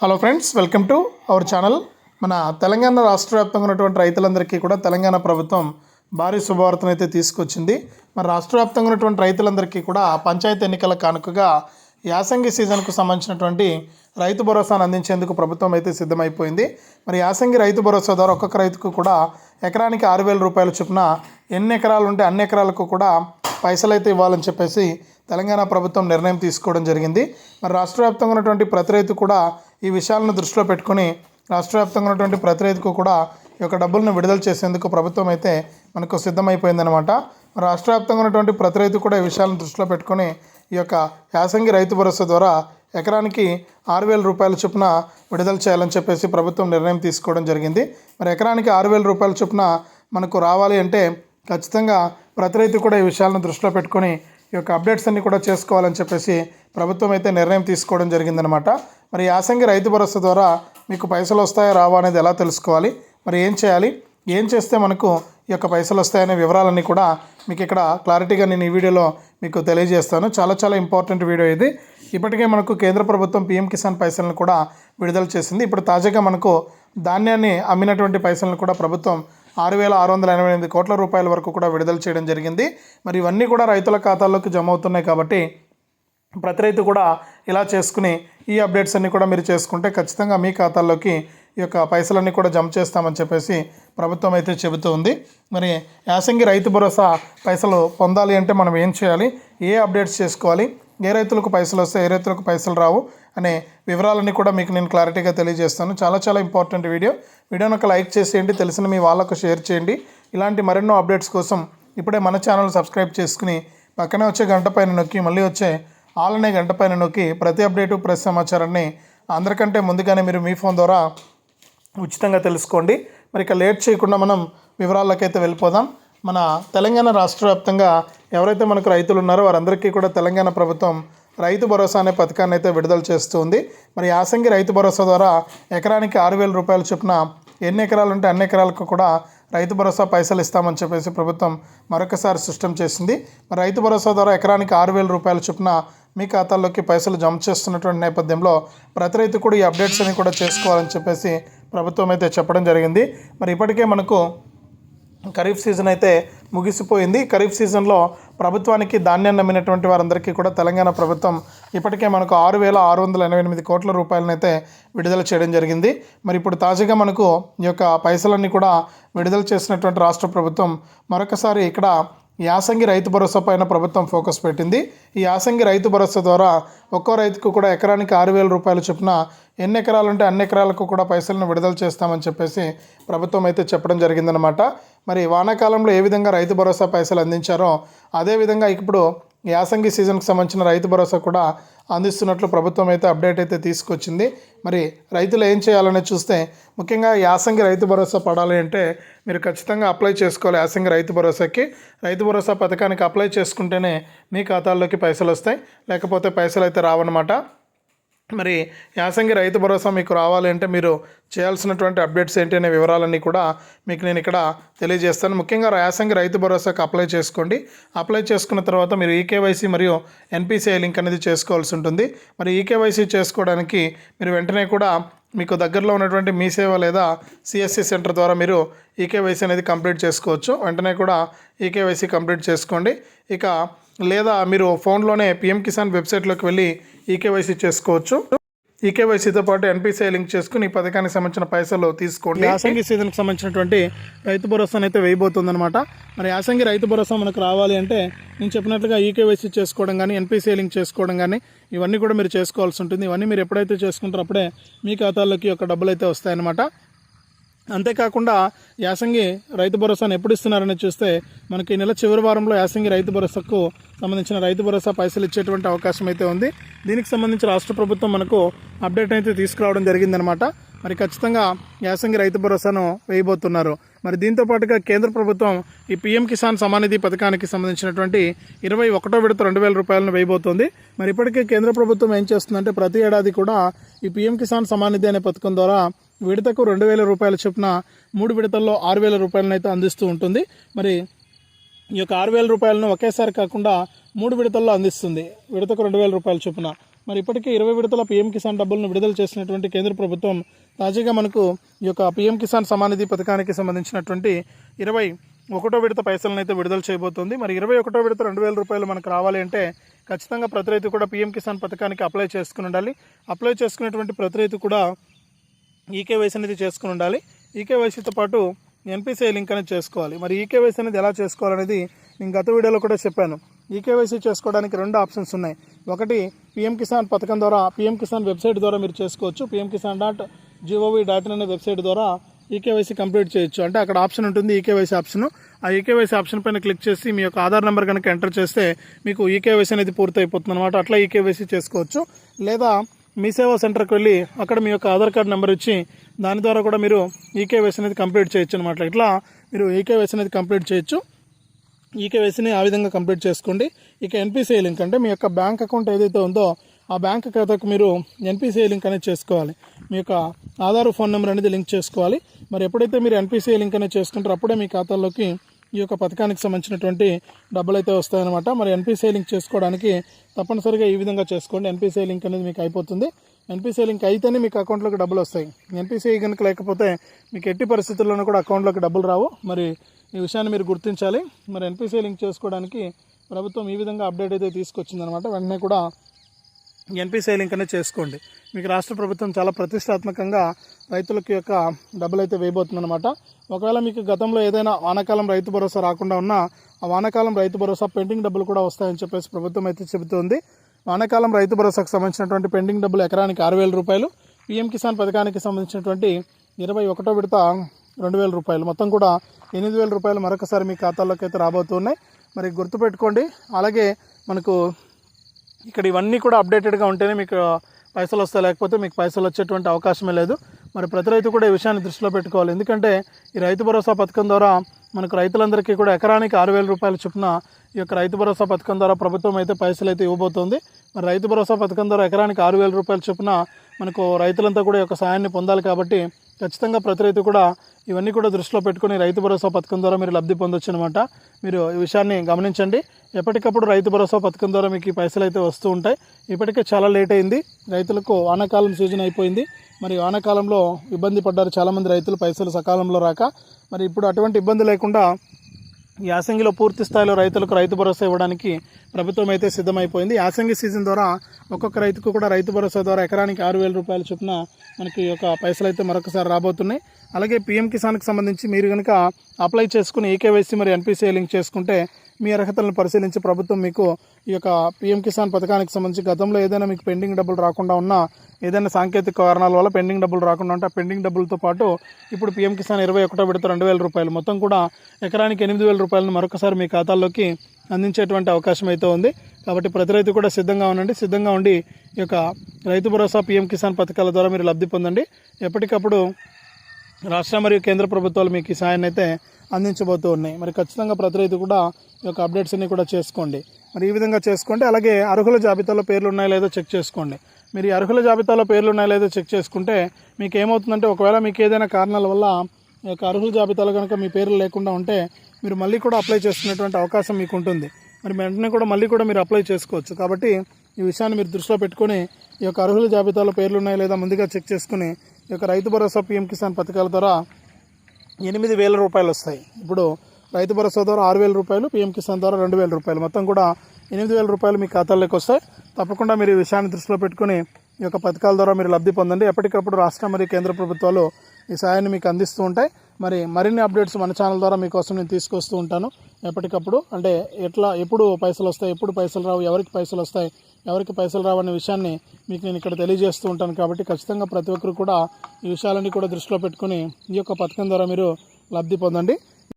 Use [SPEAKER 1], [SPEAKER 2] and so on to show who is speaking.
[SPEAKER 1] Hello friends welcome to our channel మన తెలంగాణ రాష్ట్ర వ్యాప్తంగా ఉన్నటువంటి రైతులందరికీ కూడా తెలంగాణ ప్రభుత్వం భారీ శుభవార్తను అయితే తీసుకొచ్చింది. మరి రాష్ట్ర వ్యాప్తంగా ఉన్నటువంటి రైతులందరికీ కూడా పంచాయతీ ఎన్నికల కానుకగా యాసంగి సీజన్కు సంబంధించినటువంటి రైతు భరోసాను అందించేందుకు ప్రభుత్వం అయితే సిద్ధమైపోయింది. మరి యాసంగి రైతు భరోసా ద్వారా ఒక్కొక్క రైతుకు కూడా ఎకరానికి ఆరు వేల రూపాయల చొప్పున ఎన్ని ఎకరాలు ఉంటే అన్ని ఎకరాలకు కూడా పైసలు అయితే ఇవ్వాలని చెప్పేసి తెలంగాణ ప్రభుత్వం నిర్ణయం తీసుకోవడం జరిగింది. మరి రాష్ట్ర వ్యాప్తంగా ఉన్నటువంటి ప్రతి రైతు కూడా ఈ విషయాలను దృష్టిలో పెట్టుకొని రాష్ట్ర వ్యాప్తంగా ఉన్నటువంటి ప్రతి రైతుకు కూడా ఈ యొక్క డబ్బులను విడుదల చేసేందుకు ప్రభుత్వం అయితే మనకు సిద్ధమైపోయిందనమాట రాష్ట్ర వ్యాప్తంగా ఉన్నటువంటి ప్రతి రైతు కూడా ఈ విషయాలను దృష్టిలో పెట్టుకొని ఈ యొక్క యాసంగి రైతు భరోసా ద్వారా ఎకరానికి ఆరు వేల రూపాయల చొప్పున విడుదల చేయాలని చెప్పేసి ప్రభుత్వం నిర్ణయం తీసుకోవడం జరిగింది. మరి ఎకరానికి ఆరు వేల రూపాయల చొప్పున మనకు రావాలి అంటే ఖచ్చితంగా ప్రతి రైతు కూడా ఈ విషయాలను దృష్టిలో పెట్టుకొని ఈ యొక్క అప్డేట్స్ అన్ని కూడా చేసుకోవాలని చెప్పేసి ప్రభుత్వం అయితే నిర్ణయం తీసుకోవడం జరిగిందనమాట మరి యాసంగి రైతు భరోసా ద్వారా మీకు పైసలు వస్తాయా రావా అనేది ఎలా తెలుసుకోవాలి? మరి ఏం చేయాలి? ఏం చేస్తే మనకు ఈ యొక్క పైసలు వస్తాయనే వివరాలన్నీ కూడా మీకు ఇక్కడ క్లారిటీగా నేను ఈ వీడియోలో మీకు తెలియజేస్తాను. చాలా చాలా ఇంపార్టెంట్ వీడియో ఇది. ఇప్పటికే మనకు కేంద్ర ప్రభుత్వం పీఎం కిసాన్ పైసలను కూడా విడుదల చేసింది. ఇప్పుడు తాజాగా మనకు ధాన్యాన్ని అమ్మినటువంటి పైసలను కూడా ప్రభుత్వం ఆరు వేల ఆరు వందల ఎనభై ఎనిమిది కోట్ల రూపాయల వరకు కూడా విడుదల చేయడం జరిగింది. మరి ఇవన్నీ కూడా రైతుల ఖాతాల్లోకి జమ అవుతున్నాయి కాబట్టి ప్రతి రైతు కూడా ఇలా చేసుకుని ఈ అప్డేట్స్ అన్నీ కూడా మీరు చేసుకుంటే ఖచ్చితంగా మీ ఖాతాల్లోకి ఈ యొక్క పైసలన్నీ కూడా జమ చేస్తామని చెప్పేసి ప్రభుత్వం అయితే చెబుతూ ఉంది. మరి యాసంగి రైతు భరోసా పైసలు పొందాలి అంటే మనం ఏం చేయాలి? ఏ అప్డేట్స్ చేసుకోవాలి? ఏ రైతులకు పైసలు వస్తాయి ఏ రైతులకు పైసలు రావు అనే వివరాలన్నీ కూడా మీకు నేను క్లారిటీగా తెలియజేస్తాను. చాలా చాలా ఇంపార్టెంట్ వీడియో. వీడియోని ఒక లైక్ చేసేయండి తెలిసిన మీ వాళ్ళకు షేర్ చేయండి. ఇలాంటి మరెన్నో అప్డేట్స్ కోసం ఇప్పుడే మన ఛానల్ సబ్స్క్రైబ్ చేసుకుని పక్కనే వచ్చే గంట పైన నొక్కి మళ్ళీ వచ్చే ఆల్ అనే గంట పైన నొక్కి ప్రతి అప్డేటు ప్రతి సమాచారాన్ని అందరికంటే ముందుగానే మీరు మీ ఫోన్ ద్వారా ఉచితంగా తెలుసుకోండి. మరి ఇక లేట్ చేయకుండా మనం వివరాలకైతే వెళ్ళిపోదాం. మన తెలంగాణ రాష్ట్ర వ్యాప్తంగా ఎవరైతే మనకు రైతులు ఉన్నారో వారందరికీ కూడా తెలంగాణ ప్రభుత్వం రైతు భరోసా అనే పథకాన్ని అయితే విడుదల చేస్తుంది. మరి యాసంగి రైతు భరోసా ద్వారా ఎకరానికి ఆరు వేల రూపాయలు చొప్పున ఎన్ని ఎకరాలు ఉంటే అన్ని ఎకరాలకు కూడా రైతు భరోసా పైసలు ఇస్తామని చెప్పేసి ప్రభుత్వం మరొకసారి స్పష్టం చేసింది. మరి రైతు భరోసా ద్వారా ఎకరానికి ఆరు వేల రూపాయల చొప్పున మీ ఖాతాల్లోకి పైసలు జమ చేస్తున్నటువంటి నేపథ్యంలో ప్రతి రైతు కూడా ఈ అప్డేట్స్ అని కూడా చేసుకోవాలని చెప్పేసి ప్రభుత్వం అయితే చెప్పడం జరిగింది. మరి ఇప్పటికే మనకు ఖరీఫ్ సీజన్ అయితే ముగిసిపోయింది. ఖరీఫ్ సీజన్లో ప్రభుత్వానికి ధాన్యాన్ని నమ్మినటువంటి వారందరికీ కూడా తెలంగాణ ప్రభుత్వం ఇప్పటికే మనకు ఆరు వేల ఆరు వందల ఎనభై ఎనిమిది కోట్ల రూపాయలనైతే విడుదల చేయడం జరిగింది. మరి ఇప్పుడు తాజాగా మనకు ఈ యొక్క పైసలన్నీ కూడా విడుదల చేసినటువంటి రాష్ట్ర ప్రభుత్వం మరొకసారి ఇక్కడ యాసంగి రైతు భరోసా పైన ప్రభుత్వం ఫోకస్ పెట్టింది. ఈ యాసంగి రైతు భరోసా ద్వారా ఒక్కో రైతుకు కూడా ఎకరానికి ఆరు వేల రూపాయలు చొప్పున ఎన్ని ఎకరాలు ఉంటే అన్ని ఎకరాలకు కూడా పైసలను విడుదల చేస్తామని చెప్పేసి ప్రభుత్వం అయితే చెప్పడం జరిగిందనమాట మరి వానాకాలంలో ఏ విధంగా రైతు భరోసా పైసలు అందించారో అదేవిధంగా ఇప్పుడు యాసంగి సీజన్కి సంబంధించిన రైతు భరోసా కూడా అందిస్తున్నట్లు ప్రభుత్వం అయితే అప్డేట్ అయితే తీసుకొచ్చింది. మరి రైతులు ఏం చేయాలని చూస్తే ముఖ్యంగా యాసంగి రైతు భరోసా పడాలి అంటే మీరు ఖచ్చితంగా అప్లై చేసుకోవాలి యాసంగి రైతు భరోసాకి. రైతు భరోసా పథకానికి అప్లై చేసుకుంటేనే మీ ఖాతాల్లోకి పైసలు వస్తాయి. లేకపోతే పైసలు అయితే రావన్నమాట. మరి యాసంగి రైతు భరోసా మీకు రావాలి అంటే మీరు చేయాల్సినటువంటి అప్డేట్స్ ఏంటి అనే వివరాలన్నీ కూడా మీకు నేను ఇక్కడ తెలియజేస్తాను. ముఖ్యంగా యాసంగి రైతు భరోసాకు అప్లై చేసుకోండి. అప్లై చేసుకున్న తర్వాత మీరు ఈకేవైసీ మరియు ఎన్పిసిఐ లింక్ అనేది చేసుకోవాల్సి ఉంటుంది. మరి ఈకేవైసీ చేసుకోవడానికి మీరు వెంటనే కూడా మీకు దగ్గరలో ఉన్నటువంటి మీ సేవ లేదా సిఎస్సి సెంటర్ ద్వారా మీరు ఈకేవైసీ అనేది కంప్లీట్ చేసుకోవచ్చు. వెంటనే కూడా ఈకేవైసీ కంప్లీట్ చేసుకోండి. ఇక లేదా మీరు ఫోన్లోనే పిఎం కిసాన్ వెబ్సైట్లోకి వెళ్ళి ఈకేవైసీ చేసుకోవచ్చు. ఈకేవైసీతో పాటు ఎన్పిసిఐ లింక్ చేసుకుని ఈ పథకానికి సంబంధించిన పైసలు తీసుకోండి. యాసంగి సీజన్కి సంబంధించినటువంటి రైతు భరోసాను అయితే వేయబోతుందన్నమాట. మరి యాసంగి రైతు భరోసా మనకు రావాలి అంటే నేను చెప్పినట్లుగా ఈకేవైసీ చేసుకోవడం కానీ ఎన్పిసిఐ లింక్ చేసుకోవడం కానీ ఇవన్నీ కూడా మీరు చేసుకోవాల్సి ఉంటుంది. ఇవన్నీ మీరు ఎప్పుడైతే చేసుకుంటారో అప్పుడే మీ ఖాతాల్లోకి ఒక డబ్బులు అయితే వస్తాయన్నమాట. అంతేకాకుండా యాసంగి రైతు భరోసాను ఎప్పుడు ఇస్తున్నారని చూస్తే మనకి ఈ నెల చివరి వారంలో యాసంగి రైతు భరోసాకు సంబంధించిన రైతు భరోసా పైసలు ఇచ్చేటువంటి అవకాశం అయితే ఉంది. దీనికి సంబంధించి రాష్ట్ర ప్రభుత్వం మనకు అప్డేట్ అయితే తీసుకురావడం జరిగిందనమాట. మరి ఖచ్చితంగా యాసంగి రైతు భరోసాను వేయబోతున్నారు. మరి దీంతో పాటుగా కేంద్ర ప్రభుత్వం ఈ పీఎం కిసాన్ సమానిధి పథకానికి సంబంధించినటువంటి ఇరవై ఒకటో విడత రెండు వేల రూపాయలను వేయబోతోంది. మరి ఇప్పటికే కేంద్ర ప్రభుత్వం ఏం చేస్తుందంటే ప్రతి ఏడాది కూడా ఈ పీఎం కిసాన్ సమానిధి అనే పథకం ద్వారా విడతకు రెండు వేల రూపాయల చొప్పున మూడు విడతల్లో ఆరు వేల రూపాయలను అయితే అందిస్తూ ఉంటుంది. మరి ఈ యొక్క ఆరు వేల రూపాయలను ఒకేసారి కాకుండా మూడు విడతల్లో అందిస్తుంది. విడతకు రెండు వేల రూపాయల చొప్పున. మరి ఇప్పటికే ఇరవై విడతల పీఎం కిసాన్ డబ్బులను విడుదల చేసినటువంటి కేంద్ర ప్రభుత్వం తాజాగా మనకు ఈ యొక్క పీఎం కిసాన్ సమానిధి పథకానికి సంబంధించినటువంటి ఇరవై ఒకటో విడత పైసలను అయితే విడుదల చేయబోతోంది. మరి ఇరవై ఒకటో విడత రెండు వేల రూపాయలు మనకు రావాలి అంటే ఖచ్చితంగా ప్రతి రైతు కూడా పీఎం కిసాన్ పథకానికి అప్లై చేసుకుని ఉండాలి. అప్లై చేసుకునేటువంటి ప్రతి రైతు కూడా ఈకేవైసీ అనేది చేసుకుని ఉండాలి. ఈకేవైసీతో పాటు ఎన్పిసిఐ లింక్ అనేది చేసుకోవాలి. మరి ఈకేవైసీ అనేది ఎలా చేసుకోవాలనేది నేను గత వీడియోలో కూడా చెప్పాను. ఈకేవైసీ చేసుకోవడానికి రెండు ఆప్షన్స్ ఉన్నాయి. ఒకటి పిఎం కిసాన్ పథకం ద్వారా పిఎం కిసాన్ వెబ్సైట్ ద్వారా మీరు చేసుకోవచ్చు. PM Kisan dot G O V dot in అనే వెబ్సైట్ ద్వారా ఈకేవైసీ కంప్లీట్ చేయొచ్చు. అంటే అక్కడ ఆప్షన్ ఉంటుంది ఈకేవైసీ ఆప్షన్. ఆ ఈకేవైసీ ఆప్షన్ పైన క్లిక్ చేసి మీ యొక్క ఆధార్ నెంబర్ కనుక ఎంటర్ చేస్తే మీకు ఈకేవైసీ అనేది పూర్తయిపోతుంది అనమాట అట్లా ఈకేవైసీ చేసుకోవచ్చు. లేదా మీ సేవా సెంటర్కి వెళ్ళి అక్కడ మీ యొక్క ఆధార్ కార్డ్ నెంబర్ ఇచ్చి దాని ద్వారా కూడా మీరు ఈకేవైసీ అనేది కంప్లీట్ చేయొచ్చు అనమాట ఇట్లా మీరు ఈకేవైసీ అనేది కంప్లీట్ చేయొచ్చు. ఈకేవైసీని ఆ విధంగా కంప్లీట్ చేసుకోండి. ఇక ఎన్పిసిఐ లింక్ అంటే మీ యొక్క బ్యాంక్ అకౌంట్ ఏదైతే ఉందో ఆ బ్యాంక్ ఖాతాకు మీరు ఎన్పిసిఐ లింక్ అనేది చేసుకోవాలి. మీ యొక్క ఆధార్ ఫోన్ నెంబర్ అనేది లింక్ చేసుకోవాలి. మరి ఎప్పుడైతే మీరు ఎన్పిసిఐ లింక్ అనేది చేసుకుంటారో అప్పుడే మీ ఖాతాలోకి ఈ యొక్క పథకానికి సంబంధించినటువంటి డబ్బులు అయితే వస్తాయన్నమాట. మరి ఎన్పిసిఐ లింక్ చేసుకోవడానికి తప్పనిసరిగా ఈ విధంగా చేసుకోండి. ఎన్పిసిఐ లింక్ అనేది మీకు అయిపోతుంది. ఎన్పిసిఐ లింక్ అయితేనే మీకు అకౌంట్లోకి డబ్బులు వస్తాయి. ఎన్పిసిఐ కనుక లేకపోతే మీకు ఎట్టి పరిస్థితుల్లోనూ కూడా అకౌంట్లోకి డబ్బులు రావు. మరి ఈ విషయాన్ని మీరు గుర్తించాలి. మరి ఎన్పిసిఐ లింక్ చేసుకోవడానికి ప్రభుత్వం ఈ విధంగా అప్డేట్ అయితే తీసుకొచ్చిందనమాట వెంటనే కూడా ఎన్పిసిఐ లింక్ అనేది చేసుకోండి. మీకు రాష్ట్ర ప్రభుత్వం చాలా ప్రతిష్టాత్మకంగా రైతులకి యొక్క డబ్బులు అయితే వేయబోతుందన్నమాట. ఒకవేళ మీకు గతంలో ఏదైనా వానాకాలం రైతు భరోసా రాకుండా ఉన్నా ఆ వానాకాలం రైతు భరోసా పెండింగ్ డబ్బులు కూడా వస్తాయని చెప్పేసి ప్రభుత్వం అయితే చెబుతోంది. వానాకాలం రైతు భరోసాకు సంబంధించినటువంటి పెండింగ్ డబ్బులు ఎకరానికి ఆరు వేల రూపాయలు పీఎం కిసాన్ పథకానికి సంబంధించినటువంటి ఇరవై ఒకటో విడత రెండు వేల రూపాయలు. మొత్తం కూడా ఎనిమిది వేల రూపాయలు మరొకసారి మీ ఖాతాలోకి అయితే రాబోతున్నాయి. మరి గుర్తుపెట్టుకోండి. అలాగే మనకు ఇక్కడ ఇవన్నీ కూడా అప్డేటెడ్గా ఉంటేనే మీకు పైసలు వస్తాయి. లేకపోతే మీకు పైసలు వచ్చేటువంటి అవకాశమే లేదు. మరి ప్రతి రైతు కూడా ఈ విషయాన్ని దృష్టిలో పెట్టుకోవాలి. ఎందుకంటే ఈ రైతు భరోసా పథకం ద్వారా మనకు రైతులందరికీ కూడా ఎకరానికి ఆరు వేల రూపాయల చొప్పున ఈ యొక్క రైతు భరోసా పథకం ద్వారా ప్రభుత్వం అయితే పైసలు అయితే ఇవ్వబోతోంది. మరి రైతు భరోసా పథకం ద్వారా ఎకరానికి ఆరు వేల రూపాయల చొప్పున మనకు రైతులంతా కూడా ఈ యొక్క సాయాన్ని పొందాలి కాబట్టి ఖచ్చితంగా ప్రతి రైతు కూడా ఇవన్నీ కూడా దృష్టిలో పెట్టుకుని రైతు భరోసా పథకం ద్వారా మీరు లబ్ధి పొందొచ్చు అనమాట మీరు ఈ విషయాన్ని గమనించండి. ఎప్పటికప్పుడు రైతు భరోసా పథకం ద్వారా మీకు ఈ పైసలు అయితే వస్తూ ఉంటాయి. ఇప్పటికే చాలా లేట్ అయింది. రైతులకు వానాకాలం సీజన్ అయిపోయింది. మరి వానాకాలంలో ఇబ్బంది పడ్డారు చాలామంది రైతులు పైసలు సకాలంలో రాక. మరి ఇప్పుడు అటువంటి ఇబ్బంది లేకుండా యాసంగిలో పూర్తి స్థాయిలో రైతులకు రైతు భరోసా ఇవ్వడానికి ప్రభుత్వం అయితే సిద్ధమైపోయింది. యాసంగి సీజన్ ద్వారా ఒక్కొక్క రైతుకు కూడా రైతు భరోసా ద్వారా ఎకరానికి ఆరు వేల రూపాయల చొప్పున మనకి యొక్క పైసలు అయితే మరొకసారి రాబోతున్నాయి. అలాగే పీఎం కిసాన్కి సంబంధించి మీరు కనుక అప్లై చేసుకుని ఈకేవైసీ మరి ఎన్పిసిఐ లింక్ చేసుకుంటే మీ అర్హతలను పరిశీలించి ప్రభుత్వం మీకు ఈ యొక్క పీఎం కిసాన్ పథకానికి సంబంధించి గతంలో ఏదైనా మీకు పెండింగ్ డబ్బులు రాకుండా ఉన్నా ఏదైనా సాంకేతిక కారణాల వల్ల పెండింగ్ డబ్బులు రాకుండా ఉంటే ఆ పెండింగ్ డబ్బులతో పాటు ఇప్పుడు పీఎం కిసాన్ ఇరవై ఒకటో విడత రెండు వేల రూపాయలు. మొత్తం కూడా ఎకరానికి ఎనిమిది వేల రూపాయలను మరొకసారి మీ ఖాతాల్లోకి అందించేటువంటి అవకాశం అయితే ఉంది. కాబట్టి ప్రతి రైతు కూడా సిద్ధంగా ఉండండి. సిద్ధంగా ఉండి ఈ యొక్క రైతు భరోసా పీఎం కిసాన్ పథకాల ద్వారా మీరు లబ్ధి పొందండి. ఎప్పటికప్పుడు రాష్ట్ర మరియు కేంద్ర ప్రభుత్వాలు మీకు ఈ సాయాన్ని అయితే అందించబోతూ ఉన్నాయి. మరి ఖచ్చితంగా ప్రతి రైతు కూడా ఈ యొక్క అప్డేట్స్ అన్ని కూడా చేసుకోండి. మరి ఈ విధంగా చేసుకోండి. అలాగే అర్హుల జాబితాలో పేర్లు ఉన్నాయో లేదో చెక్ చేసుకోండి. మీరు ఈ అర్హుల జాబితాలో పేర్లు ఉన్నాయో లేదో చెక్ చేసుకుంటే మీకు ఏమవుతుందంటే ఒకవేళ మీకు ఏదైనా కారణాల వల్ల ఈ యొక్క అర్హుల జాబితాలో కనుక మీ పేర్లు లేకుండా ఉంటే మీరు మళ్ళీ కూడా అప్లై చేసుకునేటువంటి అవకాశం మీకు ఉంటుంది. మరి వెంటనే కూడా మళ్ళీ కూడా మీరు అప్లై చేసుకోవచ్చు. కాబట్టి ఈ విషయాన్ని మీరు దృష్టిలో పెట్టుకొని ఈ యొక్క అర్హుల జాబితాలో పేర్లు ఉన్నాయో లేదా ముందుగా చెక్ చేసుకుని ఈ యొక్క రైతు భరోసా పీఎం కిసాన్ పథకాల ద్వారా ఎనిమిది వేల రూపాయలు వస్తాయి. ఇప్పుడు రైతు భరోసా ద్వారా ఆరు వేల రూపాయలు పీఎం కిసాన్ ద్వారా రెండు వేల రూపాయలు. మొత్తం కూడా ఎనిమిది వేల రూపాయలు మీ ఖాతాల్లోకి వస్తాయి. తప్పకుండా మీరు ఈ విషయాన్ని దృష్టిలో పెట్టుకుని ఈ యొక్క పథకాల ద్వారా మీరు లబ్ధి పొందండి. ఎప్పటికప్పుడు రాష్ట్ర మరియు కేంద్ర ప్రభుత్వాలు ఈ సాయాన్ని మీకు అందిస్తూ ఉంటాయి. మరి మరిన్ని అప్డేట్స్ మన ఛానల్ ద్వారా మీకోసం నేను తీసుకొస్తూ ఉంటాను. ఎప్పటికప్పుడు అంటే ఎట్లా ఎప్పుడు పైసలు వస్తాయి ఎప్పుడు పైసలు రావు ఎవరికి పైసలు వస్తాయి ఎవరికి పైసలు రావనే విషయాన్ని మీకు నేను ఇక్కడ తెలియజేస్తూ ఉంటాను కాబట్టి ఖచ్చితంగా ప్రతి ఒక్కరు కూడా ఈ విషయాలన్నీ కూడా దృష్టిలో పెట్టుకుని ఈ యొక్క పథకం ద్వారా మీరు లబ్ధి పొందండి.